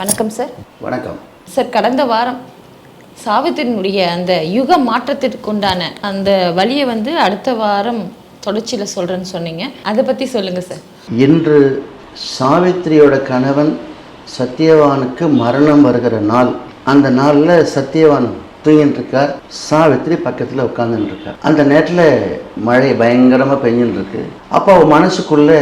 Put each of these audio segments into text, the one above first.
வணக்கம் சார் வணக்கம். சார் கடந்த வாரம் சாவித்திரியினுடைய அந்த யுக மாற்றத்திற்கு உண்டான அந்த வழியை வந்து அடுத்த வாரம் தொடர்ச்சியில் சொல்கிறேன்னு சொன்னீங்க. அதை பற்றி சொல்லுங்கள் சார் இன்று சாவித்திரியோட கணவன் சத்தியவானுக்கு மரணம் வருகிற நாள். அந்த நாளில் சத்தியவான் தூங்கிட்டு இருக்கார் சாவித்திரி பக்கத்தில் உட்காந்துட்டு இருக்கார் அந்த நேரத்தில் மழை பயங்கரமாக பெஞ்சுட்டு இருக்கு அப்போ அவ மனசுக்குள்ள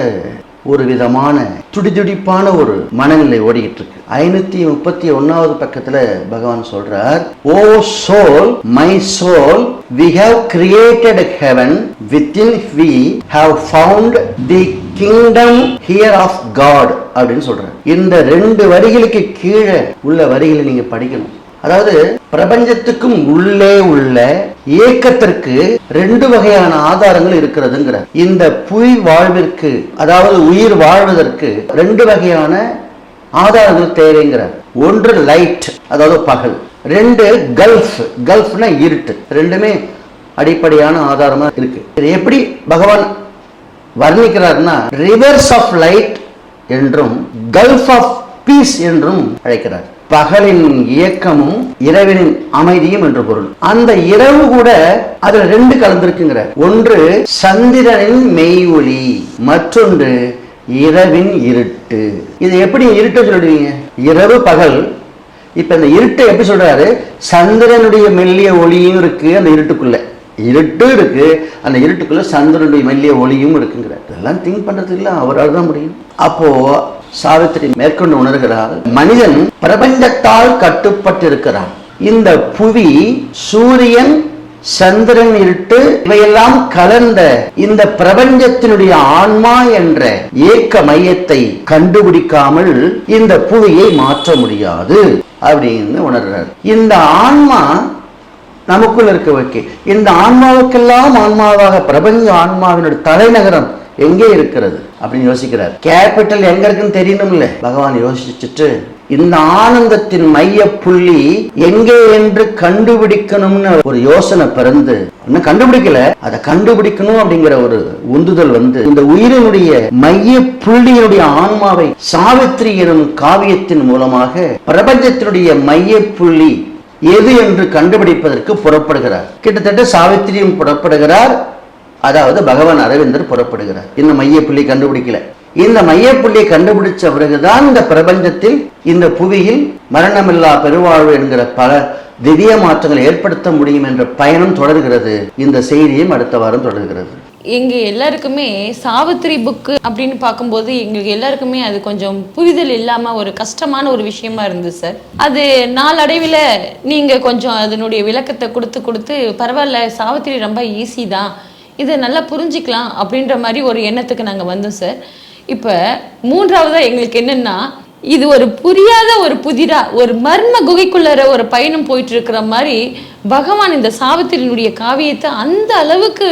ஒரு விதமான துடிதுடிப்பான ஒரு மனநிலை ஓடிக்கிட்டு இருக்கு ஐநூத்தி முப்பத்தி ஒன்னாவது பக்கத்துல பகவான் சொல்றார் O soul my soul we have created heaven within we have found the kingdom here of God அப்படின்னு சொல்றாரு. இந்த ரெண்டு வரிகளுக்கு கீழே உள்ள வரிகளை நீங்க படிக்கணும். அதாவது பிரபஞ்சத்துக்கும் உள்ளே உள்ள இயக்கத்திற்கு ரெண்டு வகையான ஆதாரங்கள் இருக்கிறதுங்கிற இந்த புய் வாழ்விற்கு அதாவது உயிர் வாழ்வதற்கு ரெண்டு வகையான ஆதாரங்கள் தேவைங்கிறார். ஒன்று லைட் அதாவது பகல். ரெண்டு கல்ஃப் கல்ஃப்னா இருட்டு. ரெண்டுமே அடிப்படையான ஆதாரமா இருக்கு. இது எப்படி பகவான் வர்ணிக்கிறார்னா ரிவர்ஸ் ஆஃப் லைட் என்றும் கல்ஃப் ஆஃப் பீஸ் என்றும் அழைக்கிறார். பகலின் இயக்கமும் இரவினின் அமைதியும் என்று பொருள். அந்த இரவு கூட அதுல ரெண்டு கலந்திருக்குங்கிற. ஒன்று சந்திரனின் மெய் ஒளி மற்றொன்று இரவின் இருட்டு. இது எப்படி இருட்டு சொல்லிடுவீங்க? இரவு பகல். இப்ப இந்த இருட்டை எப்படி சொல்றாரு? சந்திரனுடைய மெல்லிய ஒளியும் இருக்கு அந்த இருட்டுக்குள்ள. இருட்டு இருக்கு அந்த இருட்டுக்குள்ள சந்திரனுடைய மெல்லிய ஒளியும் இருக்குங்கிற. இதெல்லாம் திங்க் பண்றது இல்லை அவரால் தான் முடியும். அப்போ சாவித்திரி மேற்கொண்டு உணர்கிறார் மனிதன் பிரபஞ்சத்தால் கட்டுப்பட்டிருக்கிறான். இந்த புவி சூரியன் சந்திரன் இருட்டு இவையெல்லாம் கலந்த இந்த பிரபஞ்சத்தினுடைய ஆன்மா என்ற ஏக்க மையத்தை கண்டுபிடிக்காமல் இந்த புவியை மாற்ற முடியாது. அப்படின்னு உணர்றார் இந்த ஆன்மா நமக்குள்ள இருக்க வைக்க. இந்த ஆன்மாவுக்கெல்லாம் ஆன்மாவாக பிரபஞ்ச ஆன்மாவினுடைய தலைநகரம் எங்கே இருக்கிறது? அப்படின்னு யோசிக்கிறார். கேபிட்டல் எங்க இருக்குன்னு தெரியணும்ல. பகவான் யோசிச்சுட்டு இந்த ஆனந்தத்தின் மைய புள்ளி எங்கே என்று கண்டுபிடிக்கணும்னு ஒரு யோசனை பிறந்து இன்னும் கண்டுபிடிக்கல அதை கண்டுபிடிக்கணும் அப்படிங்கிற ஒரு உந்துதல் வந்து இந்த உயிரினுடைய மைய புள்ளியினுடைய ஆன்மாவை சாவித்ரி எனும் காவியத்தின் மூலமாக பிரபஞ்சத்தினுடைய மைய புள்ளி எது என்று கண்டுபிடிப்பதற்கு புறப்படுகிறார். கிட்டத்தட்ட சாவித்திரியும் புறப்படுகிறார். அதாவது பகவான் அரவிந்தர் புறப்படுகிறார். இந்த மையப்புள்ளி கண்டுபிடிக்கல. இந்த மையப்புள்ளியை கண்டுபிடிச்ச பிறகுதான் இந்த பிரபஞ்சத்தில் இந்த புவியில் மரணமில்லா பெருவாழ்வு என்கிற பல திவ்ய மாற்றங்களை ஏற்படுத்த முடியும் என்ற பயணம் தொடர்கிறது. இந்த செய்தியும் அடுத்த வாரம் தொடர்கிறது. எங்க எல்லாருக்குமே சாவித்திரி புக்கு அப்படின்னு பார்க்கும்போது எங்களுக்கு எல்லாருக்குமே அது கொஞ்சம் புரிதல் இல்லாம ஒரு கஷ்டமான ஒரு விஷயமா இருந்தது சார் அது நாளடைவில் நீங்க கொஞ்சம் அதனுடைய விளக்கத்தை கொடுத்து கொடுத்து பரவாயில்ல சாவித்திரி ரொம்ப ஈஸி தான். இதை நல்லா புரிஞ்சிக்கலாம் அப்படின்ற மாதிரி ஒரு எண்ணத்துக்கு நாங்கள் வந்தோம் சார் இப்போ மூன்றாவதாக எங்களுக்கு என்னென்னா இது ஒரு புரியாத ஒரு புதிரா ஒரு மர்ம குகைக்குள்ளார ஒரு பயணம் போயிட்டு இருக்கிற மாதிரி பகவான் இந்த சாவித்திரியினுடைய காவியத்தை அந்த அளவுக்கு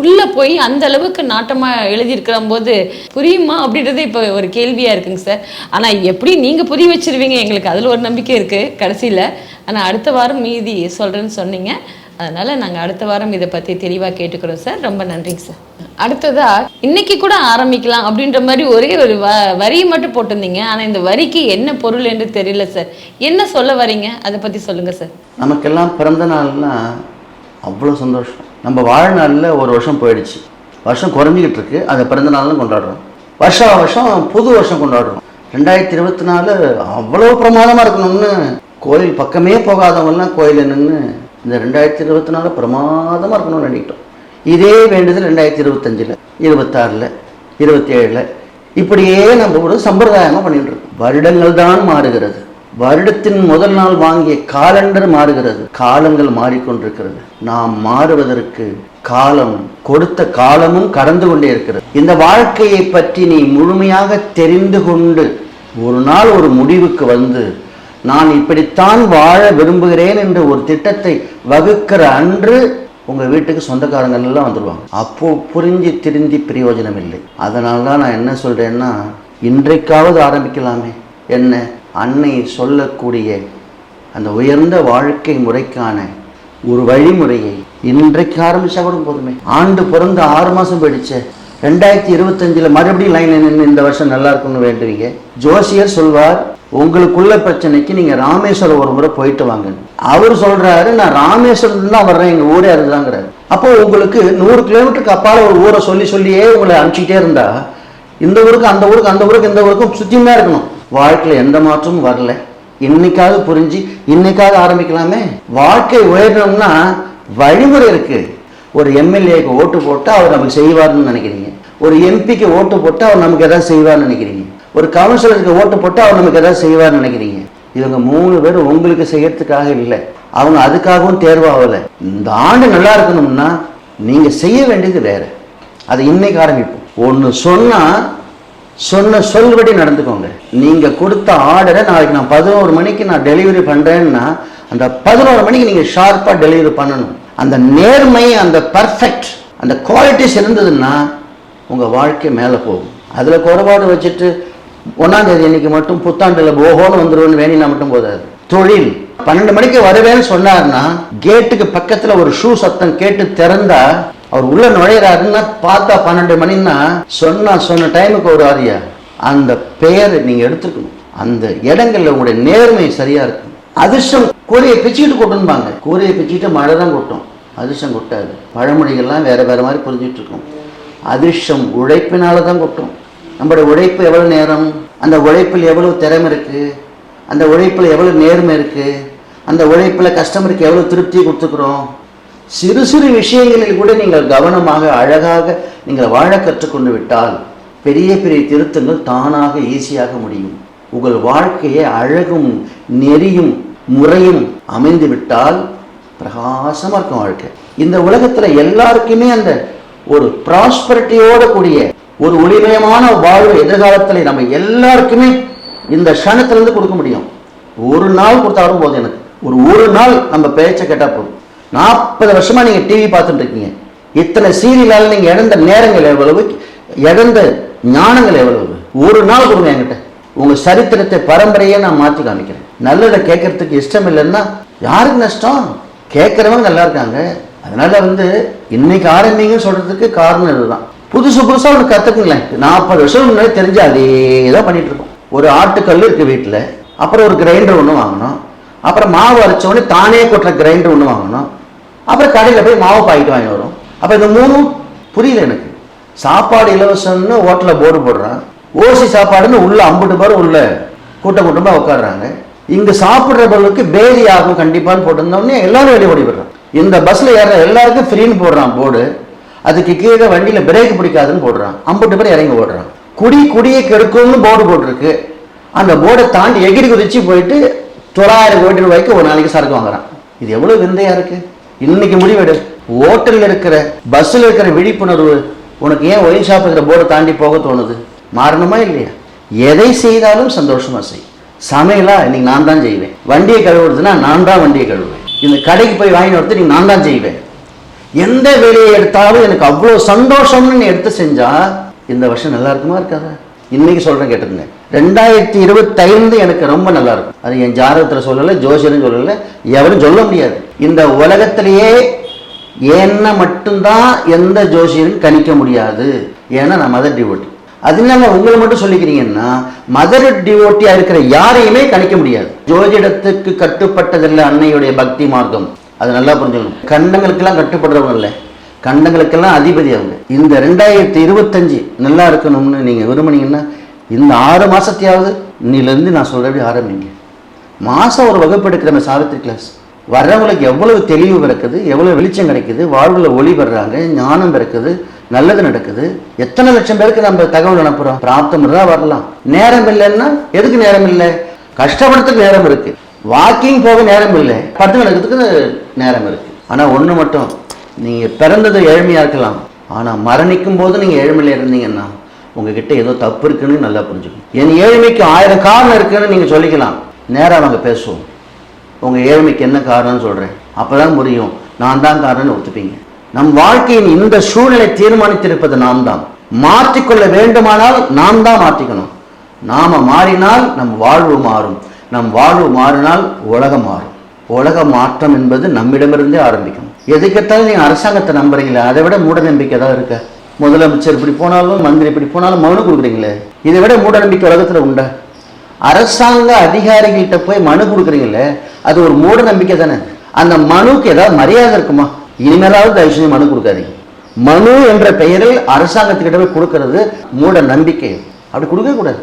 உள்ள போய் அந்த அளவுக்கு நாட்டமா எழுதியிருக்கிற போது புரியுமா அப்படின்றது இப்போ ஒரு கேள்வியா இருக்குங்க சார் ஆனா எப்படி நீங்க புரிய வச்சிருவீங்க? எங்களுக்கு அதுல ஒரு நம்பிக்கை இருக்கு கடைசியில. ஆனா அடுத்த வாரம் மீதி சொல்றேன்னு சொன்னீங்க. அதனால் நாங்கள் அடுத்த வாரம் இதை பற்றி தெளிவாக கேட்டுக்கிறோம் சார். ரொம்ப நன்றிங்க சார். அடுத்ததா இன்னைக்கு கூட ஆரம்பிக்கலாம் அப்படின்ற மாதிரி ஒரே ஒரு வ வரியை மட்டும் போட்டிருந்தீங்க. ஆனால் இந்த வரிக்கு என்ன பொருள் என்று தெரியல சார். என்ன சொல்ல வரீங்க? அதை பற்றி சொல்லுங்கள் சார். நமக்கெல்லாம் பிறந்த நாள்லாம் அவ்வளோ சந்தோஷம். நம்ம வாழ்நாளில் ஒரு வருஷம் போயிடுச்சு. வருஷம் குறைஞ்சிக்கிட்டு இருக்கு. அதை பிறந்த நாள்னு கொண்டாடுறோம். வருஷம் வருஷம் புது வருஷம் கொண்டாடுறோம். ரெண்டாயிரத்தி இருபத்தி நாலு அவ்வளோ பிரமாதமாக இருக்கணும்னு கோயில் பக்கமே போகாதவங்கலாம் கோயில் நின்று இந்த ரெண்டாயிரத்தி இருபத்தி நாலு பிரமாதமாக இருக்கணும்னு நினைக்கிட்டோம். இதே வேண்டுதல் ரெண்டாயிரத்தி இருபத்தஞ்சில் இருபத்தாறில் இருபத்தி ஏழில் இப்படியே நம்ம ஒரு சம்பிரதாயமாக பண்ணிட்டு இருக்கோம். வருடங்கள் தான் மாறுகிறது. வருடத்தின் முதல் நாள் வாங்கிய காலண்டர் மாறுகிறது. காலங்கள் மாறிக்கொண்டிருக்கிறது. நாம் மாறுவதற்கு காலம் கொடுத்த காலமும் கடந்து கொண்டே இருக்கிறது. இந்த வாழ்க்கையை பற்றி நீ முழுமையாக தெரிந்து கொண்டு ஒரு நாள் ஒரு முடிவுக்கு வந்து நான் இப்படித்தான் வாழ விரும்புகிறேன் என்ற ஒரு திட்டத்தை வகுக்கிற அன்று உங்கள் வீட்டுக்கு சொந்தக்காரங்கள் எல்லாம் வந்துடுவாங்க அப்போ புரிஞ்சு திருந்தி பிரயோஜனம் இல்லை. அதனால தான் நான் என்ன சொல்கிறேன்னா இன்றைக்காவது ஆரம்பிக்கலாமே. என்ன? அன்னை சொல்லக்கூடிய அந்த உயர்ந்த வாழ்க்கை முறைக்கான ஒரு வழிமுறையை இன்றைக்கு ஆரம்பிச்சா கூட போதுமே. ஆண்டு பிறந்து ஆறு மாதம் போயிடுச்சே. ரெண்டாயிரத்தி இருபத்தஞ்சில் மறுபடியும் லைனில் நின்று இந்த வருஷம் நல்லா இருக்கும்னு வேண்டுவீங்க ஜோசியர் சொல்வார் உங்களுக்குள்ள பிரச்சனைக்கு நீங்கள் ராமேஸ்வரம் ஒரு முறை போயிட்டு வாங்க அவர் சொல்றாரு நான் ராமேஸ்வரத்துல தான் வர்றேன் எங்கள் ஊரே அதுதாங்கிறாரு. அப்போ உங்களுக்கு நூறு கிலோமீட்டருக்கு அப்பால் ஒரு ஊரை சொல்லி சொல்லியே உங்களை அனுப்பிச்சிட்டே இருந்தா இந்த ஊருக்கு அந்த ஊருக்கு அந்த ஊருக்கு இந்த ஊருக்கும் சுத்தியுமே இருக்கணும். வாழ்க்கையில் எந்த மாற்றமும் வரல. இன்னைக்காவது புரிஞ்சு இன்னைக்காவது ஆரம்பிக்கலாமே. வாழ்க்கை உயரணும்னா வழிமுறை இருக்கு. ஒரு எம்எல்ஏக்கு ஓட்டு போட்டால் அவர் நமக்கு செய்வார்னு நினைக்கிறீங்க. ஒரு எம்பிக்கு ஓட்டு போட்டு அவர் நமக்கு எதாவது செய்வார்னு நினைக்கிறீங்க. ஒரு கவுன்சிலருக்கு ஓட்டு போட்டு அவர் நமக்கு எதாவது செய்வார்னு நினைக்கிறீங்க. இவங்க மூணு பேர் உங்களுக்கு செய்யறதுக்காக இல்லை. அவங்க அதுக்காகவும் தேர்வாகலை. இந்த ஆண்டு நல்லா இருக்கணும்னா நீங்க செய்ய வேண்டியது வேற. அதை இன்னைக்கு ஆரம்பிப்போம். ஒன்று சொன்னால் சொன்ன சொல்படி நடந்துக்கோங்க. நீங்கள் கொடுத்த ஆர்டரை நாளைக்கு நான் பதினோரு மணிக்கு நான் டெலிவரி பண்ணுறேன்னா அந்த பதினோரு மணிக்கு நீங்கள் ஷார்ப்பாக டெலிவரி பண்ணணும். அந்த நேர்மை அந்த பர்ஃபெக்ட் அந்த குவாலிட்டிஸ் இருந்ததுன்னா உங்க வாழ்க்கை மேலே போகும். அதுல குறைபாடு வச்சுட்டு ஒன்றாந்தேதி அன்னைக்கு மட்டும் புத்தாண்டில் போகோன்னு வந்துருவோன்னு வேணினா மட்டும் போதாது. தொழில். பன்னெண்டு மணிக்கு வருவேன்னு சொன்னார்னா கேட்டுக்கு பக்கத்துல ஒரு ஷூ சத்தம் கேட்டு திறந்தா அவர் உள்ள நுழையிறாருன்னா பார்த்தா பன்னெண்டு மணின்னா சொன்னா சொன்ன டைமுக்கு ஒரு ஆரியா அந்த பெயர் நீங்க எடுத்துக்கணும். அந்த இடங்கள்ல உங்களுடைய நேர்மை சரியாக இருக்கும் அதிர்ஷ்டம் கூரையை பிச்சுக்கிட்டு கொட்டும்பாங்க. கூரையை பிச்சுக்கிட்டு மழை தான் கொட்டும். அதிர்ஷ்டம் கொட்டாது. பழமொழிகள்லாம் வேற வேற மாதிரி புரிஞ்சிட்டு இருக்கும். அதிர்ஷ்டம் உழைப்பினால தான் கொட்டும். நம்மளுடைய உழைப்பு எவ்வளவு நேரம்? அந்த உழைப்பில் எவ்வளவு திறமை இருக்கு? அந்த உழைப்பில் எவ்வளவு நேர்மை இருக்கு? அந்த உழைப்பில் கஸ்டமருக்கு எவ்வளவு திருப்தி கொடுத்துக்கிறோம்? சிறு சிறு விஷயங்களில் கூட நீங்கள் கவனமாக அழகாக நீங்கள் வாழ கற்றுக்கொண்டு விட்டால் பெரிய பெரிய திருத்தங்கள் தானாக ஈஸியாக முடியும். உங்கள் வாழ்க்கையை அழகும் நெறியும் முறையும் அமைந்து விட்டால் பிரகாசமாக இருக்கும் வாழ்க்கை. இந்த உலகத்தில் எல்லாருக்குமே அந்த ஒரு ப்ராஸ்பரிட்டியோட கூடிய ஒரு ஒளிமயமான வாழ்வு எதிர்காலத்தில் நம்ம எல்லாருக்குமே இந்த க்ஷணத்துலேருந்து கொடுக்க முடியும். ஒரு நாள் கொடுத்தாலும் போதும் எனக்கு. ஒரு ஒரு நாள் நம்ம பேச்சை கேட்டால் போதும். நாற்பது வருஷமா நீங்கள் டிவி பார்த்துட்டு இருக்கீங்க. இத்தனை சீரியலால் நீங்கள் இழந்த நேரங்கள் எவ்வளவு? இழந்த ஞானங்கள் எவ்வளவு? ஒரு நாள் கொடுங்க என்கிட்ட. உங்கள் சரித்திரத்தை பரம்பரையே நான் மாற்றி காமிக்கிறேன். நல்லதை கேட்கறதுக்கு இஷ்டம் இல்லைன்னா யாருக்கு நஷ்டம்? கேட்குறவங்க நல்லா இருக்காங்க. அதனால வந்து இன்னைக்கு ஆரம்பிங்கன்னு சொல்றதுக்கு காரணம் இதுதான். புதுசு புதுசாக ஒன்று கற்றுக்குங்களேன் நாற்பது வருஷம் முன்னாடி தெரிஞ்சு அதே தான் பண்ணிட்டு இருக்கோம். ஒரு ஆட்டுக்கல் இருக்கு வீட்டில் அப்புறம் ஒரு கிரைண்டர் ஒன்று வாங்கணும் அப்புறம் மாவு அரைச்சோடனே தானே கொட்டுற கிரைண்டர் ஒன்று வாங்கணும் அப்புறம் கடையில் போய் மாவு பாக்கெட் வாங்கி வரும். அப்போ இந்த மூணும் புரியல எனக்கு. சாப்பாடு இலவசம்னு ஹோட்டலில் போர்டு போடுறான். ஓசி சாப்பாடுன்னு உள்ள அம்புட்டு பேர் உள்ள கூட்டம் கூட்டமாக உட்காடுறாங்க இங்கே சாப்பிட்ற பொருளுக்கு பேதி ஆகும் கண்டிப்பான்னு போட்டிருந்தோடனே எல்லாரும் வெளியே ஓடி விடுறான் இந்த பஸ்ஸில் ஏற எல்லாருக்கும் ஃப்ரீன்னு போடுறான் போர்டு அதுக்கு கீழே வண்டியில் பிரேக் பிடிக்காதுன்னு போடுறான். அம்புட்டு பேர் இறங்கி ஓடுறான். குடி குடியை கெடுக்கும்னு போர்டு போட்டிருக்கு. அந்த போர்டை தாண்டி எகிரி குதிச்சு போயிட்டு தொள்ளாயிரம் கோடி ரூபாய்க்கு ஒரு நாளைக்கு சரக்கு வாங்குறான். இது எவ்வளவு விந்தையா இருக்கு? இன்னைக்கு முடிவெடு. ஹோட்டல்ல இருக்கிற பஸ்ஸில் இருக்கிற விழிப்புணர்வு உனக்கு ஏன் ஒயின் ஷாப் இருக்கிற போர்டை தாண்டி போக தோணுது? மாறணுமா இல்லையா? எதை செய்தாலும் சந்தோஷமா செய். சமையலா இன்னைக்கு நான் தான் செய்வேன். வண்டியை கழுவுறதுன்னா நான் தான் வண்டியை கழுவுவேன். இந்த கடைக்கு போய் வாங்கி வரது நீ நான் தான் செய்வேன். எந்த வேலையை எடுத்தாலும் எனக்கு அவ்வளோ சந்தோஷம்னு நீ எடுத்து செஞ்சால் இந்த வருஷம் நல்லா இருக்குமா இருக்காதா? இன்னைக்கு சொல்கிறேன் கேட்டுருங்க ரெண்டாயிரத்தி இருபத்தைந்து எனக்கு ரொம்ப நல்லா இருக்கும். அது என் ஜாதகத்தில் சொல்லலை ஜோசியரும் சொல்லலை எவரும் சொல்ல முடியாது. இந்த உலகத்திலேயே என்ன மட்டும்தான் எந்த ஜோசியரும் கணிக்க முடியாது. ஏன்னா நான் மதர் டிவோட்டி அதனால உங்களை மட்டும் சொல்லிக்கிறீங்கன்னா மதர் டிவோட்டியா இருக்கிற யாரையுமே கணிக்க முடியாது. ஜோதிடத்துக்கு கட்டுப்பட்டதில்லை அன்னையுடைய பக்தி மார்க்கம். அது நல்லா புரிஞ்சுக்கணும். கண்டங்களுக்கெல்லாம் கட்டுப்படுறவங்க இல்லை. கண்டங்களுக்கெல்லாம் அதிபதி அவங்க. இந்த ரெண்டாயிரத்தி இருபத்தஞ்சு நல்லா இருக்கணும்னு நீங்கள் விரும்புனீங்கன்னா இந்த ஆறு மாதத்தையாவது இன்னிலேருந்து நான் சொல்கிறபடி ஆரம்பிங்க. மாதம் ஒரு வகுப்பு எடுக்கிற சாவித்திரி கிளாஸ் வர்றவங்களுக்கு எவ்வளவு தெளிவு பிறக்குது எவ்வளவு வெளிச்சம் கிடைக்குது வாழ்வில் ஒளி பெறுறாங்க ஞானம் பிறக்குது நல்லது நடக்குது. எத்தனை லட்சம் பேருக்கு நம்ம தகவல் அனுப்புறோம்? பிராப்தம் தான் வரலாம். நேரம் இல்லைன்னா எதுக்கு நேரம் இல்லை? கஷ்டப்படுறதுக்கு நேரம் இருக்கு. வாக்கிங் போக நேரம் இல்லை. படுத்து நடக்கிறதுக்கு நேரம் இருக்கு. ஆனா ஒண்ணு மட்டும் நீங்க பிறந்தது ஏழ்மையா இருக்கலாம். ஆனா மரணிக்கும் போது நீங்க ஏழ்மையில இருந்தீங்கன்னா உங்ககிட்ட ஏதோ தப்பு இருக்குன்னு நல்லா புரிஞ்சுக்கணும். என் ஏழ்மைக்கு ஆயிரம் காரணம் இருக்குன்னு நீங்க சொல்லிக்கலாம். நேராக நாங்கள் பேசுவோம். உங்கள் ஏழ்மைக்கு என்ன காரணம்னு சொல்கிறேன் அப்போ தான் புரியும். நான் தான் காரணம்னு ஒத்துப்பீங்க. நம் வாழ்க்கையின் இந்த சூழ்நிலை தீர்மானித்திருப்பது நாம் தான். மாற்றிக்கொள்ள வேண்டுமானால் நாம் தான் மாற்றிக்கணும். நாம மாறினால் நம் வாழ்வு மாறும். நம் வாழ்வு மாறினால் உலகம் மாறும். உலக மாற்றம் என்பது நம்மிடமிருந்தே ஆரம்பிக்கும். எதுக்கெத்தாலும் நீங்க அரசாங்கத்தை நம்புறீங்களே அதை விட மூட நம்பிக்கை தான் இருக்க? முதலமைச்சர் இப்படி போனாலும் மந்திரி இப்படி போனாலும் மனு கொடுக்குறீங்களே? இதை விட மூட நம்பிக்கை உலகத்தில் உண்டா? அரசாங்க அதிகாரிகள்கிட்ட போய் மனு கொடுக்குறீங்களே அது ஒரு மூட நம்பிக்கை தானே? அந்த மனுக்கு ஏதாவது மரியாதை இருக்குமா? இனிமேலாவது தயவு செஞ்சு மனு கொடுக்காதீங்க. மனு என்ற பெயரில் அரசாங்கத்துக்கிட்ட போய் கொடுக்கறது மூட நம்பிக்கை. அப்படி கொடுக்க கூடாது.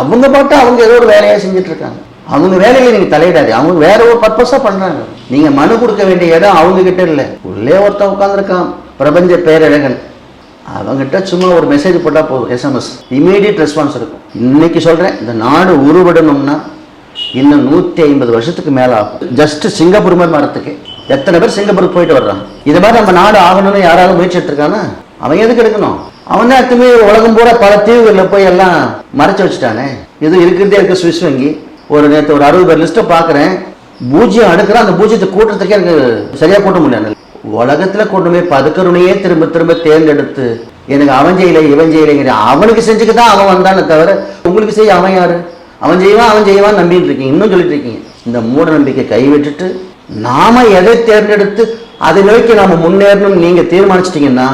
அவங்க பாட்டு அவங்க ஏதோ ஒரு வேலையை செஞ்சுட்டு இருக்காங்க அவங்க வேலையில நீங்க தலையிடாது அவங்க வேற ஒரு பர்பஸா பண்றாங்க. நீங்க மனு கொடுக்க வேண்டிய இடம் அவங்க கிட்ட இல்லை. உள்ளே ஒருத்தன் உட்காந்துருக்கான் பிரபஞ்ச பேரழகன். அவங்ககிட்ட சும்மா ஒரு மெசேஜ் போட்டால் போதும். எஸ்எம்எஸ் இமீடியட் ரெஸ்பான்ஸ் இருக்கும். இன்னைக்கு சொல்கிறேன் இந்த நாடு உருவடணும்னா இன்னும் நூற்றி ஐம்பது வருஷத்துக்கு மேலே ஆகும் ஜஸ்ட் சிங்கப்பூர் மாதிரி மரத்துக்கு. எத்தனை பேர் சிங்கப்பூர் போயிட்டு வர்றான்? இதை மாதிரி நம்ம நாடு ஆகணும்னு யாராவது முயற்சி எடுத்திருக்கானா? அவன் எதுக்கு எடுக்கணும்? அவன் தான் எத்தனை உலகம் பூரா பல தீவுகளில் போய் எல்லாம் மறைச்சு வச்சுட்டானே? இது இருக்கிறதே இருக்க சுவிஸ் வங்கி. ஒரு நேற்று ஒரு அறுபது பேர் லிஸ்ட்டை பார்க்குறேன் பூஜ்ஜியம் அடுக்கிறேன் அந்த பூஜ்ஜியத்தை கூட்டுறதுக்கே எனக்கு சரியாக கூட்ட முடியாது உலகத்தில் கொண்டு போய் பதுக்கருணையே திரும்ப திரும்ப தேர்ந்தெடுத்து எனக்கு அவன் செய்யலை இவன் செய்யலைங்கிற அவனுக்கு செஞ்சுக்க தான் அவன் வந்தானே தவிர உங்களுக்கு செய்ய அவன் யார்? அவன் செய்வான் அவன் செய்வான் நம்பிட்டு இருக்கீங்க. இன்னும் சொல்லிட்டு இருக்கீங்க. இந்த மூட நம்பிக்கை கைவிட்டுட்டு நாம எதை தேர்ந்தெடுத்து அதை நோக்கி நாம முன்னேறணும் நீங்க தீர்மானிச்சிட்டீங்கன்னா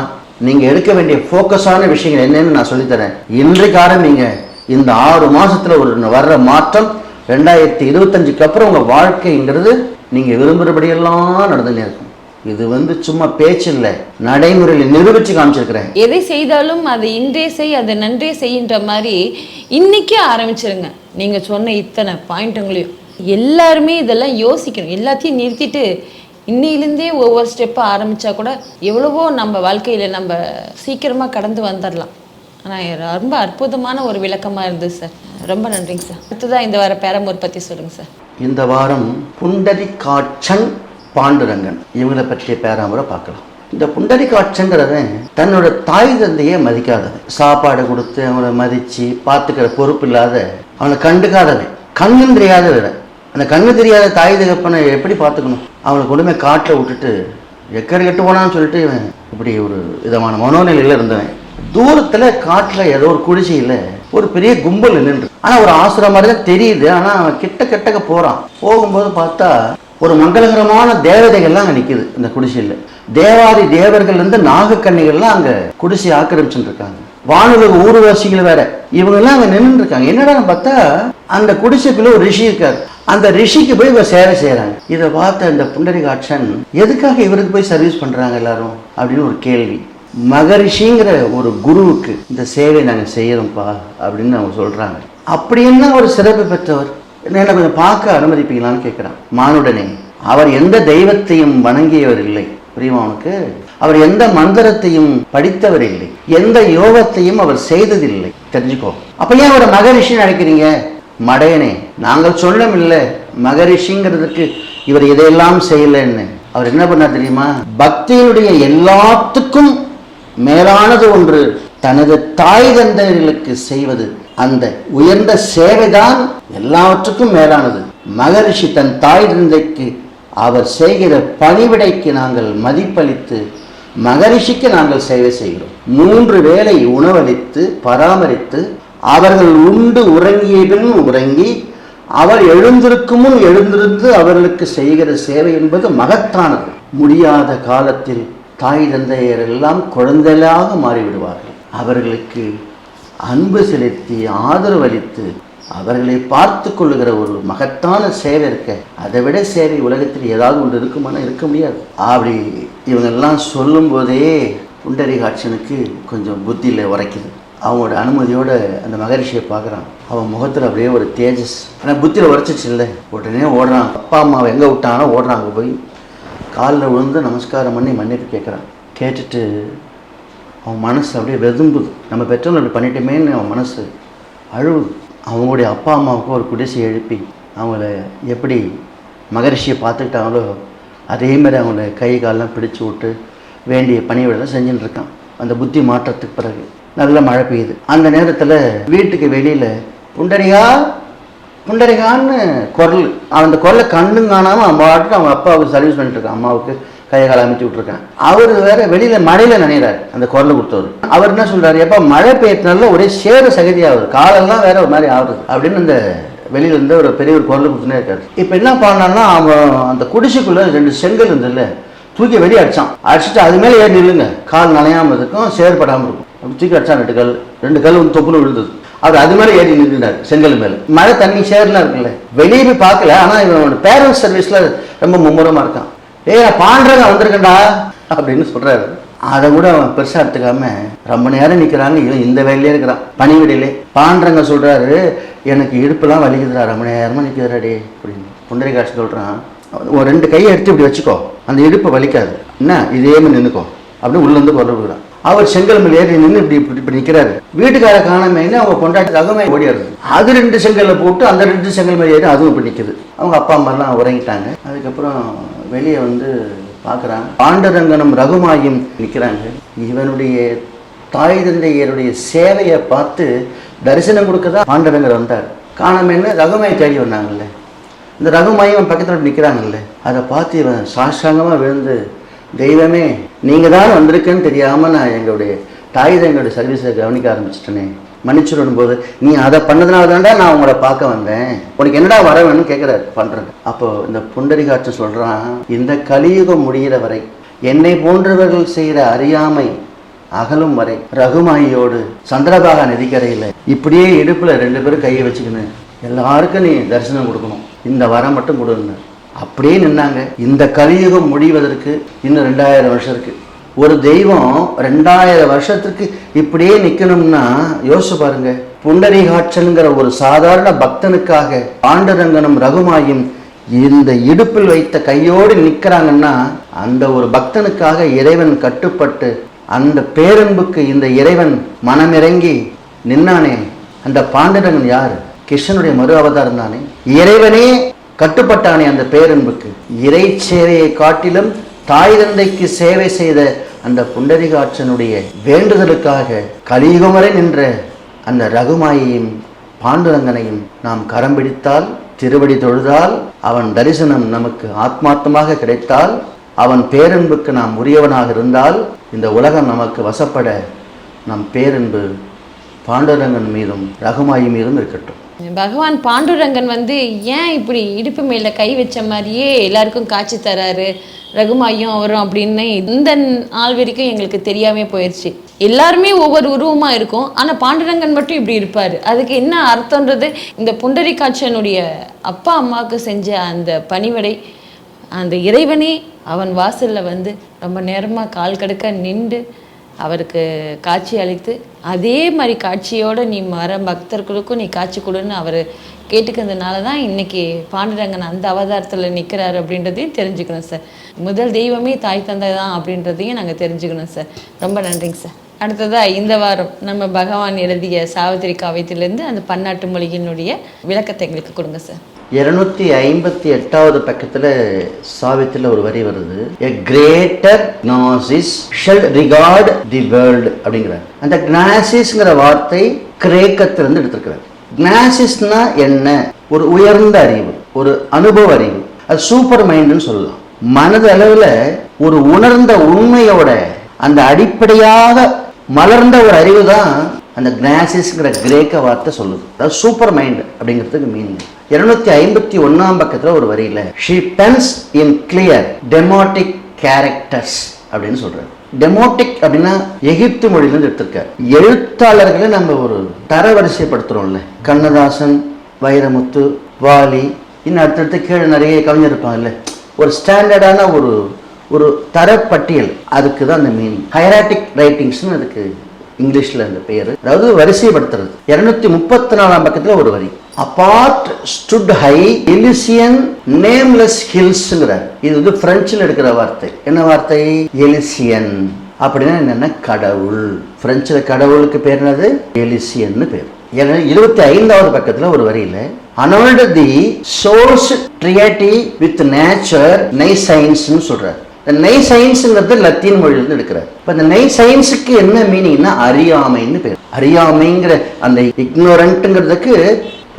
நீங்க எடுக்க வேண்டிய ஃபோக்கஸான விஷயங்கள் என்னன்னு நான் சொல்லித்தரேன். இன்றைக்கு ஆரம்பிங்க. இந்த ஆறு மாசத்துல ஒரு வர்ற மாற்றம் ரெண்டாயிரத்தி இருபத்தஞ்சுக்கு அப்புறம் உங்க வாழ்க்கைங்கிறது நீங்க விரும்புகிறபடியெல்லாம் நடந்துட்டே இருக்கும். இது வந்து சும்மா பேச்சு இல்லை. நடைமுறையில் நிரூபிச்சு காமிச்சிருக்கிறேன். எதை செய்தாலும் அதை இன்றே செய் அதை நன்றே செய்கின்ற மாதிரி இன்னைக்கே ஆரம்பிச்சிருங்க. நீங்க சொன்ன இத்தனை பாயிண்ட்டுங்களையும். எல்லாருமே இதெல்லாம் யோசிக்கணும். எல்லாத்தையும் நிறுத்திட்டு இன்னையிலேருந்தே ஒவ்வொரு ஸ்டெப்பாக ஆரம்பித்தா கூட எவ்வளவோ நம்ம வாழ்க்கையில் நம்ம சீக்கிரமாக கடந்து வந்துடலாம் ஆனால் ரொம்ப அற்புதமான ஒரு விளக்கமாக இருந்தது சார் ரொம்ப நன்றிங்க சார் அடுத்ததான் இந்த வார பேரம்பூர் பற்றி சொல்லுங்கள் சார் இந்த வாரம் புண்டரி காட்சன் பாண்டுரங்கன். இவங்களை பற்றிய பேராமுறை பார்க்கலாம். இந்த புண்டரி காட்சங்கிறவன் தன்னோட தாய் தந்தையே மதிக்காதவன். சாப்பாடு கொடுத்து அவனை மதித்து பார்த்துக்கிற பொறுப்பு இல்லாத அவனை கண்டுக்காதவன். கண்ணும் தெரியாதவன். அந்த கண்ணு தெரியாத தாய் தகப்பனை எப்படி பார்த்துக்கணும்? அவனை கொண்டுமே காட்டில் விட்டுட்டு எக்கரை கெட்டு போனான்னு சொல்லிட்டு இவன் இப்படி ஒரு விதமான மனோநிலையில் இருந்தவன். தூரத்துல காட்டில் ஏதோ ஒரு குடிசையில் ஒரு பெரிய கும்பல் நின்று ஆனா ஒரு ஆசிரம் மாதிரி தான் தெரியுது. ஆனா அவன் கிட்ட கிட்டக்க போறான். போகும்போது பார்த்தா ஒரு மங்களகரமான தேவதைகள்லாம் அங்க நிக்குது இந்த குடிசையில. தேவாதி தேவர்கள் இருந்து நாகக்கன்னிகள்லாம் அங்க குடிசை ஆக்கிரமிச்சுருக்காங்க வானுலக ஊர்வசிகள் வேற. இவங்கெல்லாம் அங்கே நின்றுருக்காங்க என்னடான்னு என்னடா பார்த்தா அந்த குடிசைக்குள்ள ஒரு ரிஷி இருக்காரு. அந்த ரிஷிக்கு போய் இவங்க சேவை செய்கிறாங்க இதை பார்த்த இந்த புண்டரிகாட்சன் எதுக்காக இவருக்கு போய் சர்வீஸ் பண்றாங்க எல்லாரும்? அப்படின்னு ஒரு கேள்வி. மகரிஷிங்கிற ஒரு குருவுக்கு இந்த சேவை நாங்கள் செய்யறோம்ப்பா அப்படின்னு அவங்க சொல்றாங்க. அப்படி என்ன ஒரு சிறப்பு பெற்றவர்? என்ன கொஞ்சம் பார்க்க அனுமதிப்பீங்களான்னு கேட்குறான் மானுடனே அவர் எந்த தெய்வத்தையும் வணங்கியவர் இல்லை. புரியுமா அவனுக்கு அவர் எந்த மந்திரத்தையும் படித்தவர் இல்லை. எந்த யோகத்தையும் அவர் செய்ததில்லை. தெரிஞ்சுக்கோ. அப்ப ஏன் அவரை மகரிஷின்னு அழைக்கிறீங்க? மடையனே நாங்கள் சொல்லும் இல்லை மகரிஷிங்கிறதுக்கு இவர் இதையெல்லாம் செய்யலைன்னு. அவர் என்ன பண்ணார் தெரியுமா? பக்தியினுடைய எல்லாத்துக்கும் மேலானது ஒன்று தனது தாய் தந்தையர்களுக்கு செய்வது. அந்த உயர்ந்த சேவைதான் எல்லாவற்றுக்கும் மேலானது. மகரிஷி தன் தாய் தந்தைக்கு அவர் செய்கிற பணிவிடைக்கு நாங்கள் மதிப்பளித்து மகரிஷிக்கு நாங்கள் சேவை செய்கிறோம். மூன்று வேளை உணவளித்து பராமரித்து அவர்கள் உண்டு உறங்கிய பின் உறங்கி அவர் எழுந்திருக்கும் முன் எழுந்திருந்து அவர்களுக்கு செய்கிற சேவை என்பது மகத்தானது. முடியாத காலத்தில் தாய் தந்தையர் எல்லாம் குழந்தைகளாக மாறிவிடுவார்கள். அவர்களுக்கு அன்பு செலுத்தி ஆதரவளித்து அவர்களை பார்த்து கொள்ளுகிற ஒரு மகத்தான சேவை இருக்க அதை விட சேவை உலகத்தில் ஏதாவது ஒன்று இருக்குமானா இருக்க முடியாது. அப்படி இவங்கெல்லாம் சொல்லும்போதே புண்டரிகாட்சனுக்கு கொஞ்சம் புத்தியில் உரைக்குது. அவங்களோட அனுமதியோடு அந்த மகரிஷியை பார்க்குறான். அவன் முகத்தில் அப்படியே ஒரு தேஜஸ். ஆனால் புத்தியில் உரைச்சிச்சு இல்லை. உடனே ஓடுறான். அப்பா அம்மாவை எங்கே விட்டானோ ஓடுறான் அங்கே போய். காலில் விழுந்து நமஸ்காரம் பண்ணி மன்னிப்பு கேட்குறான். கேட்டுட்டு அவன் மனசு அப்படியே வெதும்புது. நம்ம பெற்றோர் அப்படி பண்ணிட்டோமேன்னு அவன் மனசு அழுவுது. அவங்களுடைய அப்பா அம்மாவுக்கு ஒரு குடிசை எழுப்பி அவங்கள எப்படி மகரிஷியை பார்த்துக்கிட்டாங்களோ அதே மாதிரி அவங்கள கை காலெல்லாம் பிடிச்சி விட்டு வேண்டிய பணிவிடலாம் செஞ்சுட்டு இருக்கான். அந்த புத்தி மாற்றத்துக்கு பிறகு. நல்ல மழை பெய்யுது. அந்த நேரத்தில் வீட்டுக்கு வெளியில் புண்டரிகா புண்டரிகான்னு குரல். அந்த குரலை கண்ணும் காணாமல் அவன் பாட்டுக்கு அவங்க அப்பாவுக்கு சர்வீஸ் பண்ணிட்டு இருக்கான். அம்மாவுக்கு கையை காலை அமைச்சு விட்ருக்கான் அவர் வேற வெளியில் மழையில் நினைறாரு அந்த குரலை கொடுத்தவர். அவர் என்ன சொல்கிறாரு எப்போ மழை பெய்யறதுனால ஒரே சேர சகதியாகுது காலெல்லாம் வேற ஒரு மாதிரி ஆகுது. அப்படின்னு அந்த வெளியில இருந்து ஒரு பெரிய ஒரு குரல் கொடுத்துனே இருக்காரு. இப்போ என்ன பண்ணான்னா அவன் அந்த குடிசைக்குள்ள ரெண்டு செங்கல் இருந்ததுல தூக்கி வெளியே அடிச்சான். அடிச்சுட்டு அது மேலே ஏறி நில்லுங்க. கால் நனையாமல் இருக்கும் சேர்படாமல் இருக்கும். அப்படி தூக்கி அடிச்சான் ரெண்டு கல். ரெண்டு கல் வந்து தொப்புன்னு விழுந்தது. அவர் அது மேலே ஏறி நின்றுனார் செங்கல் மேலே. மழை தண்ணி சேர்லாம் இருக்குல்ல. வெளியே போய் பார்க்கல ஆனால் இவனோட பேரண்ட்ஸ் சர்வீஸில் ரொம்ப மும்முரமாக இருக்கான். ஏ நான் வந்திருக்கண்டா அப்படின்னு சொல்றாரு. அதை கூட அவன் பெருசா எடுத்துக்காம ரொம்ப நேரம் நிக்கிறாங்க. இவன் இந்த வேலையிலே இருக்கிறான். பணிவிடையிலே பாண்டவங்க சொல்றாரு எனக்கு இடுப்புலாம் வலிக்குதுடா ரொம்ப நேரமா நிற்கிறாடே அப்படின்னு. புண்டரிகாட்சி சொல்றான் ஒரு ரெண்டு கையை எடுத்து இப்படி வச்சுக்கோ. அந்த இடுப்பு வலிக்காது. என்ன? இதே மாதிரி நின்றுக்கோ அப்படின்னு உள்ளேருந்து குரல் விடுறான் அவர் செங்கல் மேல் ஏறி நின்று இப்படி இப்படி நிற்கிறாரு வீட்டுக்கார காணாமேன்னு அவங்க கொண்டாட்டி ரகமே ஓடிடுறது அது ரெண்டு செங்கல்ல போட்டு அந்த ரெண்டு செங்கல் மேலே ஏறி அதுவும் இப்படி நிற்குது அவங்க அப்பா அம்மாலாம் உறங்கிட்டாங்க. அதுக்கப்புறம் வெளியே வந்து பார்க்குறாங்க. பாண்டரங்கனும் ரகுமாயும் நிற்கிறாங்க இவனுடைய தாய் தந்தையருடைய சேவையை பார்த்து தரிசனம் கொடுக்க தான் பாண்டரங்கர் வந்தார். காணமேன்னு ரகுமாயை தேடி வந்தாங்கல்ல. இந்த ரகுமாயும் பக்கத்தில் நிற்கிறாங்கல்ல அதை பார்த்து இவன் சாஷ்டாங்கமாக விழுந்து தெய்வமே நீங்கள் தான் வந்திருக்கேன்னு தெரியாமல் நான் எங்களுடைய தாய் எங்களுடைய சர்வீஸை கவனிக்க ஆரம்பிச்சிட்டேனே. மன்னிச்சுடும் போது நீ அதை பண்ணதுனால தான்டா நான் உங்களை பார்க்க வந்தேன். உனக்கு என்னடா வர வேணும்னு கேட்குறாரு பண்ணுறது அப்போ இந்த புண்டரிகாட்சி சொல்கிறான் இந்த கலியுகம் முடிகிற வரை என்னை போன்றவர்கள் செய்கிற அறியாமை அகலும் வரை ரகுமாயியோடு சந்திரபாகா நதிக்கரையில் இப்படியே இடுப்பில் ரெண்டு பேரும் கையை வச்சுக்கின்னு எல்லாருக்கும் நீ தரிசனம் கொடுக்கணும். இந்த வரம் மட்டும் கொடுங்க அப்படியே நின்னாங்க. இந்த கலியுகம் முடிவதற்கு இன்னும் ரெண்டாயிரம் வருஷம் இருக்கு. ஒரு தெய்வம் ரெண்டாயிரம் வருஷத்துக்கு இப்படியே நிக்கணும்னா யோசிச்சு பாருங்க. புண்டரிகாட்சனுங்கிற ஒரு சாதாரண பக்தனுக்காக ஆண்டரங்கனும் ரகுமாயும் இந்த இடுப்பில் வைத்த கையோடு நிற்கிறாங்கன்னா அந்த ஒரு பக்தனுக்காக இறைவன் கட்டுப்பட்டு அந்த பேரன்புக்கு இந்த இறைவன் மனமிறங்கி நின்னானே. அந்த பாண்டரங்கன் யார்? கிருஷ்ணனுடைய மறு அவதாரம் தானே. இறைவனே கட்டுப்பட்டானே அந்த பேரன்புக்கு. இறை சேவையை காட்டிலும் தாய் தந்தைக்கு சேவை செய்த அந்த புண்டரிகாட்சனுடைய வேண்டுதலுக்காக கலியுகமரை வரை நின்ற அந்த ரகுமாயையும் பாண்டுரங்கனையும் நாம் கரம் பிடித்தால் திருவடி தொழுதால் அவன் தரிசனம் நமக்கு ஆத்மார்த்தமாக கிடைத்தால் அவன் பேரன்புக்கு நாம் உரியவனாக இருந்தால் இந்த உலகம் நமக்கு வசப்பட நம் பேரன்பு பாண்டுரங்கன் மீதும் ரகுமாயி மீதும் இருக்கட்டும். பகவான் பாண்டுரங்கன் வந்து ஏன் இப்படி இடுப்பு மேல கை வச்ச மாதிரியே எல்லாருக்கும் காட்சி தராரு? ரகுமாயும் அவரும் அப்படின்னு இந்த நாள் வரைக்கும் எங்களுக்கு தெரியாமே போயிடுச்சு எல்லாருமே ஒவ்வொரு உருவமாக இருக்கும். ஆனால் பாண்டுரங்கன் மட்டும் இப்படி இருப்பார். அதுக்கு என்ன அர்த்தம்ன்றது இந்த புண்டரிகாட்சனுடைய அப்பா அம்மாவுக்கு செஞ்ச அந்த பணிவடை அந்த இறைவனே அவன் வாசலில் வந்து ரொம்ப நேரமாக கால் கடுக்க நின்று அவருக்கு காட்சி அளித்து அதே மாதிரி காட்சியோடு நீ வர பக்தர்களுக்கும் நீ காட்சி கொடுன்னு அவர் கேட்டுக்கிறதுனால தான் இன்னைக்கு பாண்டுரங்கன் அந்த அவதாரத்தில் நிற்கிறாரு அப்படின்றதையும் தெரிஞ்சுக்கணும் சார். முதல் தெய்வமே தாய் தந்தை தான் அப்படின்றதையும் நாங்கள் தெரிஞ்சுக்கணும் சார். ரொம்ப நன்றிங்க சார். அடுத்ததாக இந்த வாரம் நம்ம பகவான் எழுதிய சாவித்திரி காவியத்திலேருந்து அந்த பன்னாட்டு மொழியினுடைய விளக்கத்தை எங்களுக்கு கொடுங்க சார். இருநூத்தி ஐம்பத்தி எட்டாவது பக்கத்துல சாவித்துல ஒரு வரி வருது. A greater gnosis shall regard the world அப்படிங்கிறார். அந்த க்னாசிஸ்ங்கிற வார்த்தை கிரேக்கத்திலிருந்து எடுத்திருக்கிறார். க்னாசிஸ்னா என்ன? ஒரு உயர்ந்த அறிவு ஒரு அனுபவ அறிவு. அது சூப்பர் மைண்டுன்னு சொல்லலாம். மனதளவில் ஒரு உணர்ந்த உண்மையோட அந்த அடிப்படையாக மலர்ந்த ஒரு அறிவு தான் அந்த கிராசிஸ்ங்கிற கிரேக்க வார்த்தை சொல்லுது. அதாவது சூப்பர் மைண்ட் அப்படிங்கிறதுக்கு மீனிங் இருநூத்தி ஐம்பத்தி ஒன்னாம் பக்கத்துல ஒரு வரியில she pens in clear demotic characters அப்படின்னு சொல்றாரு. டெமோட்டிக் அப்படின்னா எகிப்து மொழியிலிருந்து எடுத்திருக்காரு. எழுத்தாளர்களை நம்ம ஒரு தரவரிசைப்படுத்துகிறோம்ல கண்ணதாசன் வைரமுத்து வாலி இன்னும் அடுத்தடுத்து கீழே நிறைய கவிஞர் இருப்பாங்கல்ல. ஒரு ஸ்டாண்டர்டான ஒரு ஒரு தரப்பட்டியல். அதுக்கு தான் அந்த மீனிங் ஹைராட்டிக் ரைட்டிங்ஸ்னு அதுக்கு இங்கிலீஷில் அந்த பேர். அதாவது வரிசைப்படுத்துறது. இருநூத்தி முப்பத்தி நாலாம் பக்கத்தில் ஒரு வரி. Apart stood high Elysian nameless ஹில்ஸ்ங்கிறார் இது வந்து பிரெஞ்சில் எடுக்கிற வார்த்தை. என்ன வார்த்தை? எலிசியன் அப்படின்னா என்னென்ன கடவுள். பிரெஞ்சில் கடவுளுக்கு பேர் என்னது? எலிசியன்னு பேர். ஏன்னா இருபத்தி ஐந்தாவது பக்கத்தில் ஒரு வரியில் unrolled the source treaty with nature nigh சயின்ஸ்னு சொல்கிறார் இந்த நெய் சயின்ஸுங்கிறது லத்தீன் மொழியிலிருந்து எடுக்கிறார். இப்போ இந்த நெய் சயின்ஸுக்கு என்ன மீனிங்னா அறியாமைன்னு பேர். அறியாமைங்கிற அந்த இக்னோரண்ட்டுங்கிறதுக்கு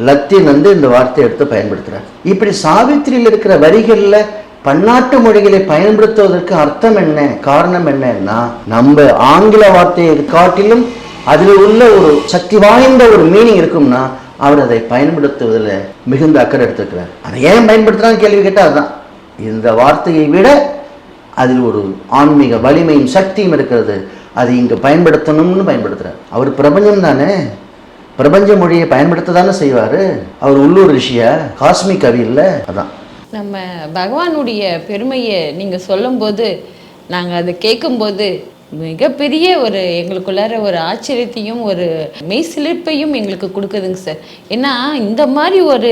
லத்தீன் வந்து இந்த வார்த்தையை எடுத்து பயன்படுத்துகிறார் இப்படி சாவித்திரியில் இருக்கிற வரிகளில் பன்னாட்டு மொழிகளை பயன்படுத்துவதற்கு அர்த்தம் என்ன காரணம் என்னன்னா நம்ம ஆங்கில வார்த்தையை காட்டிலும் அதில் உள்ள ஒரு சக்தி வாய்ந்த ஒரு மீனிங் இருக்கும்னா அவர் அதை பயன்படுத்துவதில் மிகுந்த அக்கறை எடுத்துக்கிறார் அதை ஏன் பயன்படுத்துகிறான்னு கேள்வி கேட்டால் அதுதான். இந்த வார்த்தையை விட அதில் ஒரு ஆன்மீக வலிமையும் சக்தியும் இருக்கிறது. அது இங்கே பயன்படுத்தணும்னு பயன்படுத்துகிறார் அவர் பிரபஞ்சம் தானே? பிரபஞ்ச மொழியை பயன்படுத்த தானே செய்வார்? அவர் உள்ளூர் ரிஷியா? காஸ்மிக் கவி இல்லை? அதான். நம்ம பகவானுடைய பெருமையை நீங்கள் சொல்லும்போது நாங்கள் அதை கேட்கும்போது மிகப்பெரிய ஒரு எங்களுக்குள்ளார ஒரு ஆச்சரியத்தையும் ஒரு மெய்சிலிர்ப்பையும் எங்களுக்கு கொடுக்குதுங்க சார். ஏன்னா இந்த மாதிரி ஒரு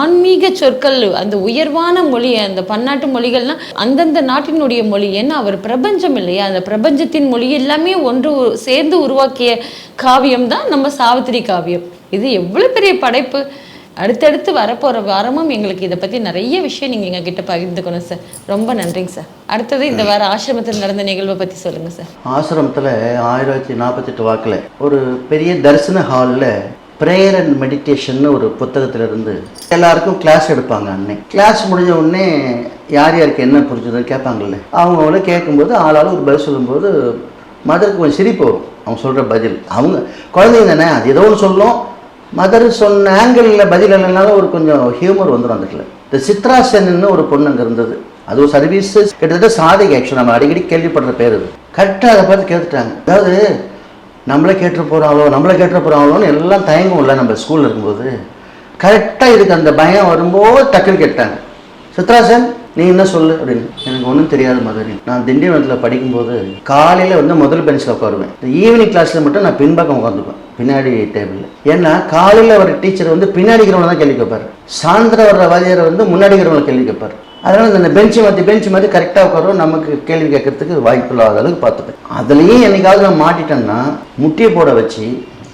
ஆன்மீக சொற்கள் அந்த உயர்வான மொழி அந்த பன்னாட்டு மொழிகள்லாம் அந்தந்த நாட்டினுடைய மொழி ஏன்னா அவர் பிரபஞ்சம் இல்லையா? அந்த பிரபஞ்சத்தின் மொழி எல்லாமே ஒன்று சேர்ந்து உருவாக்கிய காவியம் தான் நம்ம சாவித்திரி காவியம். இது எவ்வளோ பெரிய படைப்பு. அடுத்தடுத்து வரப்போகிற வாரமும் எங்களுக்கு இதை பற்றி நிறைய விஷயம் நீங்கள் எங்ககிட்ட பகிர்ந்துக்கணும் சார் ரொம்ப நன்றிங்க சார் அடுத்தது இந்த வாரம் ஆசிரமத்தில் நடந்த நிகழ்வை பற்றி சொல்லுங்கள் சார் ஆசிரமத்தில் ஆயிரத்தி தொள்ளாயிரத்தி நாற்பத்தெட்டு வாக்கில் ஒரு பெரிய தரிசன ஹாலில் ப்ரேயர் அண்ட் மெடிடேஷன் ஒரு புத்தகத்துல இருந்து எல்லாருக்கும் கிளாஸ் எடுப்பாங்க அன்னை. கிளாஸ் முடிஞ்ச உடனே யார் யாருக்கு என்ன புரிஞ்சதுன்னு கேட்பாங்கல்ல. அவங்கள கேட்கும்போது ஆளால் ஒரு பதில் சொல்லும்போது மதருக்கு கொஞ்சம் சிரிப்பு வரும். அவங்க சொல்கிற பதில். அவங்க குழந்தைங்க தானே? அது ஏதோ ஒன்று சொல்லும். மதர் சொன்ன ஆங்கிளில் பதில் இல்லைனாலும் ஒரு கொஞ்சம் ஹியூமர் வந்துடும் அந்த இடத்துல. இந்த சித்ரா சென்னு ஒரு பொண்ணு அங்கே இருந்தது. அது ஒரு சர்வீஸ் கிட்டத்தட்ட சாதிக்கு ஆக்சுவல் நம்ம அடிக்கடி கேள்விப்படுற பேர் அது. கரெக்டாக அதை பார்த்து கேட்டுட்டாங்க. அதாவது நம்மளே கேட்டு போகிறாங்களோ நம்மளே கேட்டு போகிறாங்களோன்னு எல்லாம் தயங்கும்ல நம்ம ஸ்கூலில் இருக்கும்போது. கரெக்டாக இதுக்கு அந்த பயம் வரும்போது டக்குன்னு கேட்டாங்க சித்ராசன் நீ என்ன சொல்லு அப்படின்னு. எனக்கு ஒன்றும் தெரியாது மதுரை. நான் திண்டிவனத்தில் படிக்கும்போது காலையில் வந்து முதல் பெஞ்சில் உட்காருவேன். ஈவினிங் கிளாஸில் மட்டும் நான் பின்பக்கம் உட்காந்துப்பேன் பின்னாடி டேபிளில் ஏன்னா காலையில் வர டீச்சர் வந்து பின்னாடி இருக்கிறவங்க தான் கேள்வி கேட்பார். சாயந்தரம் வர்ற வாத்தியார் வந்து முன்னாடி இருக்கிறவங்க கேள்வி கேட்பார். அதனால் இந்த பெஞ்சு மாற்றி பெஞ்சு மாற்றி கரெக்டாக உட்காரும் நமக்கு கேள்வி கேட்கறதுக்கு வாய்ப்பு இல்லாத அளவுக்கு பார்த்துப்பேன். அதுலேயும் என்னைக்காவது நான் மாட்டிட்டேன்னா முட்டியை போட வச்சு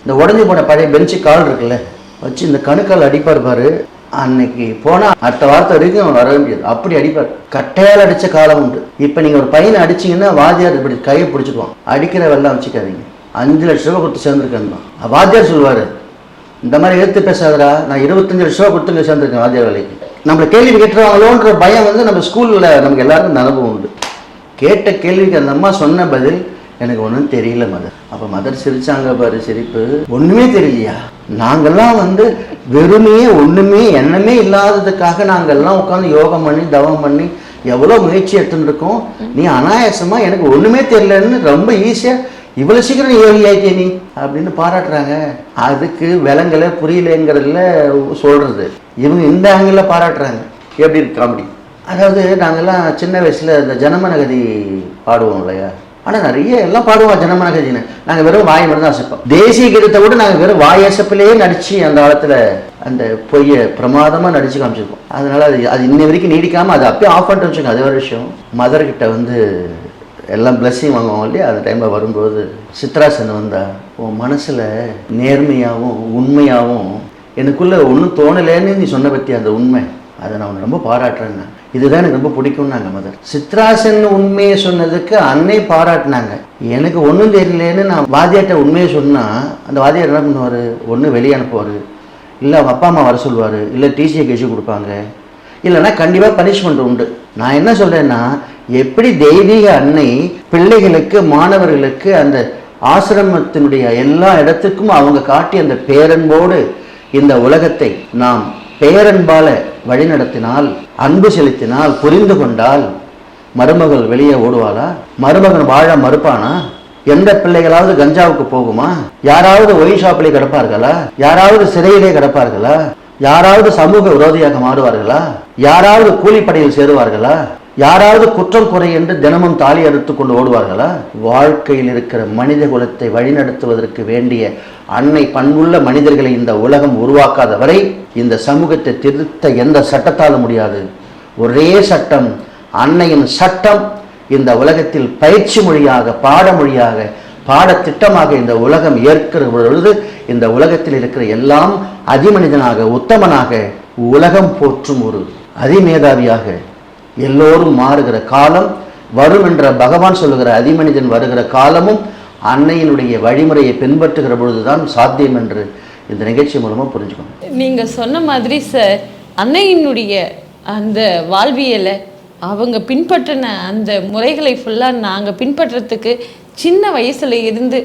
இந்த உடஞ்சி போன பழைய பெஞ்சு கால் இருக்குல்ல வச்சு இந்த கணுக்கால் அடிப்பார் பாரு. அன்னைக்கு போனால் அடுத்த வாரத்தை வரைக்கும் அவன் வரவே முடியாது. அப்படி அடிப்பார். கட்டையால் அடித்த காலம் உண்டு. இப்போ நீங்கள் ஒரு பையனை அடிச்சீங்கன்னா வாத்தியார் இப்படி கையை பிடிச்சிக்குவான். அடிக்கிற வெள்ளம் வச்சுக்காதீங்க. அஞ்சு லட்ச ரூபா கொடுத்து சேர்ந்துருக்கேன் வாத்தியார் சொல்லுவார் இந்த மாதிரி எடுத்து பேசாதடா நான் இருபத்தஞ்சு லட்ச ரூபா கொடுத்து சேர்ந்துருக்கேன் வாத்தியார் வேலைக்கு. நம்மளை கேள்வி கேட்டுருவாங்களோன்ற பயம் வந்து நம்ம ஸ்கூலில் நமக்கு எல்லாருக்கும் அனுபவம் உண்டு. கேட்ட கேள்விக்கு அந்த அம்மா சொன்ன பதில் எனக்கு ஒன்றும் தெரியல மதர் அப்போ மதர் சிரிச்சாங்க பாரு சிரிப்பு. ஒன்றுமே தெரியலையா? நாங்கள்லாம் வந்து வெறுமையே ஒன்றுமே எண்ணமே இல்லாததுக்காக நாங்கள்லாம் உட்காந்து யோகம் பண்ணி தவம் பண்ணி எவ்வளோ முயற்சி எடுத்துன்னு இருக்கோம். நீ அனாயாசமாக எனக்கு ஒன்றுமே தெரியலன்னு ரொம்ப ஈஸியாக இவ்வளோ சீக்கிரம் நீ யோகி ஆயிட்டே நீ? அப்படின்னு பாராட்டுறாங்க. அதுக்கு விலங்கலை புரியலைங்கிறதுல சொல்கிறது இவங்க இந்த ஆங்கிளில் பாராட்டுறாங்க. எப்படி இருக்கு காமெடி? அதாவது நாங்கெல்லாம் சின்ன வயசில் இந்த ஜனமனகதி பாடுவோம் இல்லையா? ஆனால் நிறைய எல்லாம் பாடுவோம் ஜனமனகதின்னு. நாங்கள் வெறும் வாய் மட்டும் தான் அசைப்போம். தேசிய கீதத்தை விட நாங்கள் வெறும் வாய் அசப்பிலேயே நடித்து அந்த காலத்தில் அந்த பொய்யை பிரமாதமாக நடித்து காமிச்சிருக்கோம் அதனால் அது அது இன்ன வரைக்கும் நீடிக்காமல் அது அப்பயே ஆஃப் பண்ணிட்டு வச்சுக்கோங்க. அது ஒரு விஷயம். மதர்கிட்ட வந்து எல்லாம் பிளஸ்ஸிங் வாங்குவாங்க இல்லையா? அந்த டைமில் வரும்போது சித்ராசன் வந்தா உன் மனசில் நேர்மையாகவும் உண்மையாகவும் எனக்குள்ளே ஒன்றும் தோணலேன்னு நீ சொன்ன பற்றி அந்த உண்மை? அதை நான் உன்னை ரொம்ப பாராட்டுறேங்க இதுதான் எனக்கு ரொம்ப பிடிக்கும்னாங்க மதர். சித்ராசன் உண்மையை சொன்னதுக்கு அன்னை பாராட்டினாங்க. எனக்கு ஒன்றும் தெரியலேன்னு நான் வாதியாட்ட உண்மையை சொன்னால் அந்த வாத்தியார் என்ன பண்ணுவார்? ஒன்று வெளியே அனுப்புவார். இல்லை அவங்க அப்பா அம்மா வர சொல்லுவார். இல்லை டிசியை கழிச்சு கொடுப்பாங்க. இல்லைன்னா கண்டிப்பாக பனிஷ்மெண்ட் உண்டு. நான் என்ன சொல்கிறேன்னா எப்படி தெய்வீக அன்னை பிள்ளைகளுக்கு மாணவர்களுக்கு அந்த ஆசிரமத்தினுடைய எல்லா இடத்துக்கும் அவங்க காட்டி அந்த பேரன்போடு இந்த உலகத்தை நாம் பேரன்பால வழிநடத்தினால் அன்பு செலுத்தினால் புரிந்து கொண்டால் மருமகள் வெளியே ஓடுவாளா? மருமகன் வாழ மறுப்பானா? எந்த பிள்ளைகளாவது கஞ்சாவுக்கு போகுமா? யாராவது ஒய் ஷாப்பிலே கிடப்பார்களா? யாராவது சிறையிலே கிடப்பார்களா? யாராவது சமூக விரோதியாக மாறுவார்களா? யாராவது கூலிப்படையில் சேருவார்களா? யாராவது குற்றம் குறை என்று தினமும் தாலி அறுத்து கொண்டு ஓடுவார்களா? வாழ்க்கையில் இருக்கிற மனித குலத்தை வழிநடத்துவதற்கு வேண்டிய அன்னை பண்புள்ள மனிதர்களை இந்த உலகம் உருவாக்காத வரை இந்த சமூகத்தை திருத்த எந்த சட்டத்தாலும் முடியாது. ஒரே சட்டம் அன்னையின் சட்டம் இந்த உலகத்தில் பயிற்சி மொழியாக பாடமொழியாக பாடத்திட்டமாக இந்த உலகம் ஏற்கிற பொழுது இந்த உலகத்தில் இருக்கிற எல்லாம் அதிமனிதனாக உத்தமனாக உலகம் போற்றும் ஒரு அதிமேதாவியாக எல்லோரும் மாறுகிற காலம் வரும் என்ற பகவான் சொல்லுகிற அதிமனிதன் வருகிற காலமும் அன்னையினுடைய வழிமுறையை பின்பற்றுகிற பொழுதுதான் சாத்தியம் என்று இந்த நிகழ்ச்சி மூலமாக புரிஞ்சுக்கணும். நீங்க சொன்ன மாதிரி சார் அன்னையினுடைய அந்த வாழ்வியலை அவங்க பின்பற்றின அந்த முறைகளை ஃபுல்லாக நாங்கள் பின்பற்றத்துக்கு சின்ன வயசுல இருந்து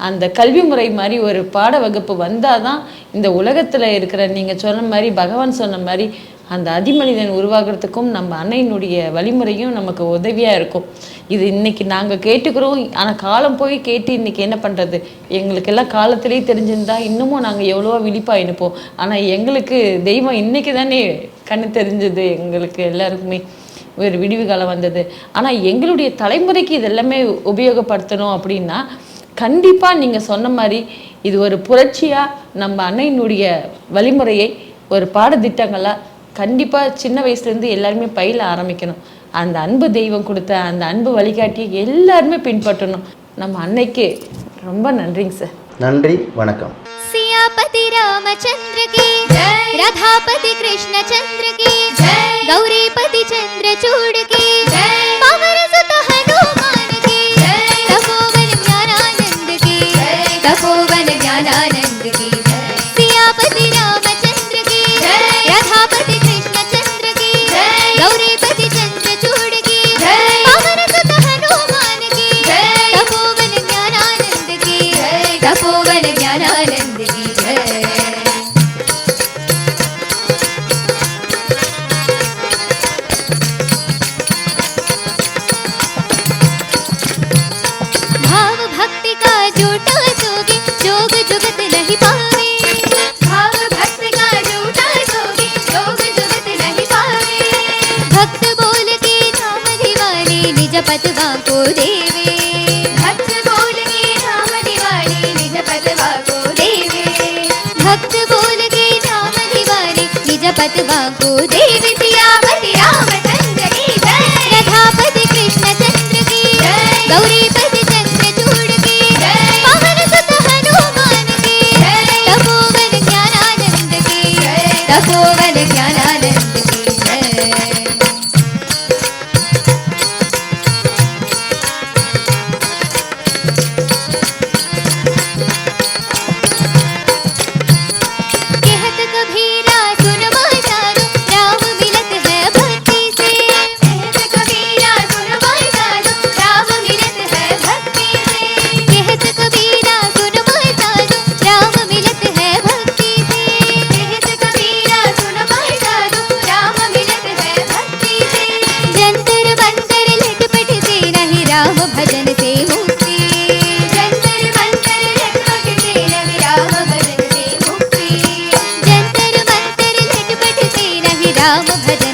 அந்த கல்வி முறை மாதிரி ஒரு பாட வகுப்பு வந்தால் தான் இந்த உலகத்தில் இருக்கிற நீங்கள் சொன்ன மாதிரி பகவான் சொன்ன மாதிரி அந்த அதிமனிதன் உருவாகிறதுக்கும் நம்ம அன்னையினுடைய வழிமுறையும் நமக்கு உதவியாக இருக்கும். இது இன்னைக்கு நாங்கள் கேட்டுக்கிறோம். ஆனால் காலம் போய் கேட்டு இன்னைக்கு என்ன பண்ணுறது எங்களுக்கெல்லாம் காலத்திலே தெரிஞ்சிருந்தா இன்னமும் நாங்கள் எவ்வளோவா விழிப்பாக இருப்போம். ஆனால் எங்களுக்கு தெய்வம் இன்னைக்கு தானே கண்ணு தெரிஞ்சது. எங்களுக்கு எல்லாருக்குமே ஒரு விடிவு காலம் வந்தது. ஆனால் எங்களுடைய தலைமுறைக்கு இதெல்லாமே உபயோகப்படுத்தணும் அப்படின்னா கண்டிப்பாக நீங்கள் சொன்ன மாதிரி இது ஒரு புரட்சியாக நம்ம அன்னையினுடைய வழிமுறையை ஒரு பாடத்திட்டங்களாக கண்டிப்பாக சின்ன வயசுலேருந்து எல்லாருமே பயில ஆரம்பிக்கணும். அந்த அன்பு தெய்வம் கொடுத்த அந்த அன்பு வழிகாட்டி எல்லாருமே பின்பற்றணும். நம்ம அன்னைக்கு ரொம்ப நன்றிங்க சார். நன்றி வணக்கம். சியாபதி ராமச்சந்திர கே ரதாபதி கிருஷ்ண சந்திர கே கௌரிபதி சந்திரச்சூடு கே पतवा को देवे। भक्त बोल के नाम दिवाली निज पतवा को देवे। भक्त बोल के नाम दिवाली निज पतवा को देवे। सियापति रामचंद्र की जय। रथापति कृष्ण की जय। गौरीपति राम भजन